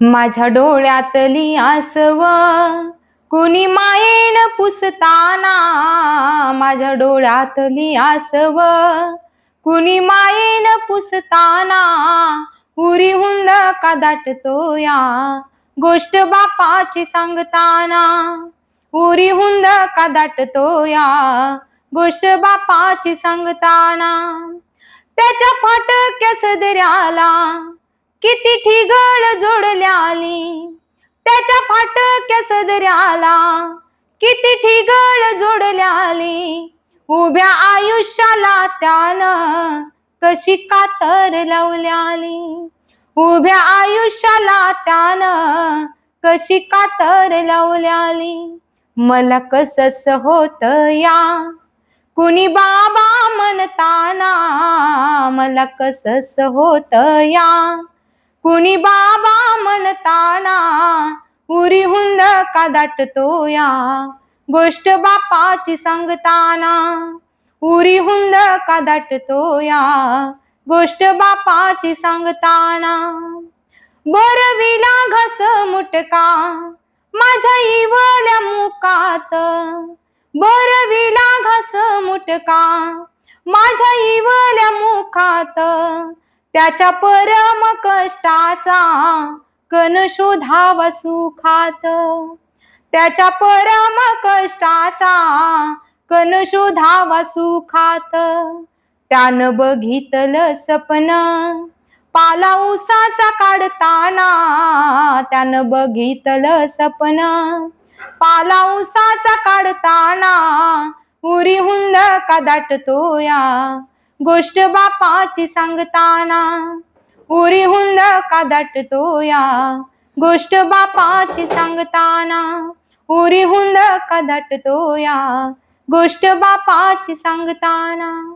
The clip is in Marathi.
माझ्या डोळ्यातली आसव कुणी मायेन पुसताना? माझ्या डोळ्यातली आसव कुणी मायेन पुसताना? उरी हुंद का दाटतो या गोष्ट बापाची सांगताना? उरी हुंद का दाटतो या गोष्ट बापाची सांगताना? त्याच्या फाटक्या सदऱ्याला किती ठिगळ जोडल्याली. त्याच्या फाटक्या सदऱ्याला किती ठिगळ जोडल्याली. उभ्या आयुष्याला त्यानं कशी कातर लावल्याली. उभ्या आयुष्याला त्यानं कशी कातर लावल्याली. मला कसस होत या. कुणी बाबा म्हणताना मला कसस होत या. कुणी बाबा म्हणताना उरी हुंद का दाटतो या गोष्ट बापाची सांगताना उरी हुंद का दाटतो या गोष्ट बापाची सांगताना बरविला घस मुटका माझ्या इवल्या मुकात. बरविला घस मुटका माझ्या इवल्या मुखात. त्याच्या परम कष्टाचा कन शोधावा सुखात. त्याच्या परम कष्टाचा कन शोधावा सुखात. त्यानं बघितलं सपन पाला उसाचा काढताना त्यानं बघितलं सपन पाला उसाचा काढताना उरी हुंद का दाटतो या गोष्ट बापाची सांगताना. उरी हुंद का दाटतो या गोष्ट बापाची सांगताना. उरी हुंद का दाटतो या गोष्ट बापाची सांगताना.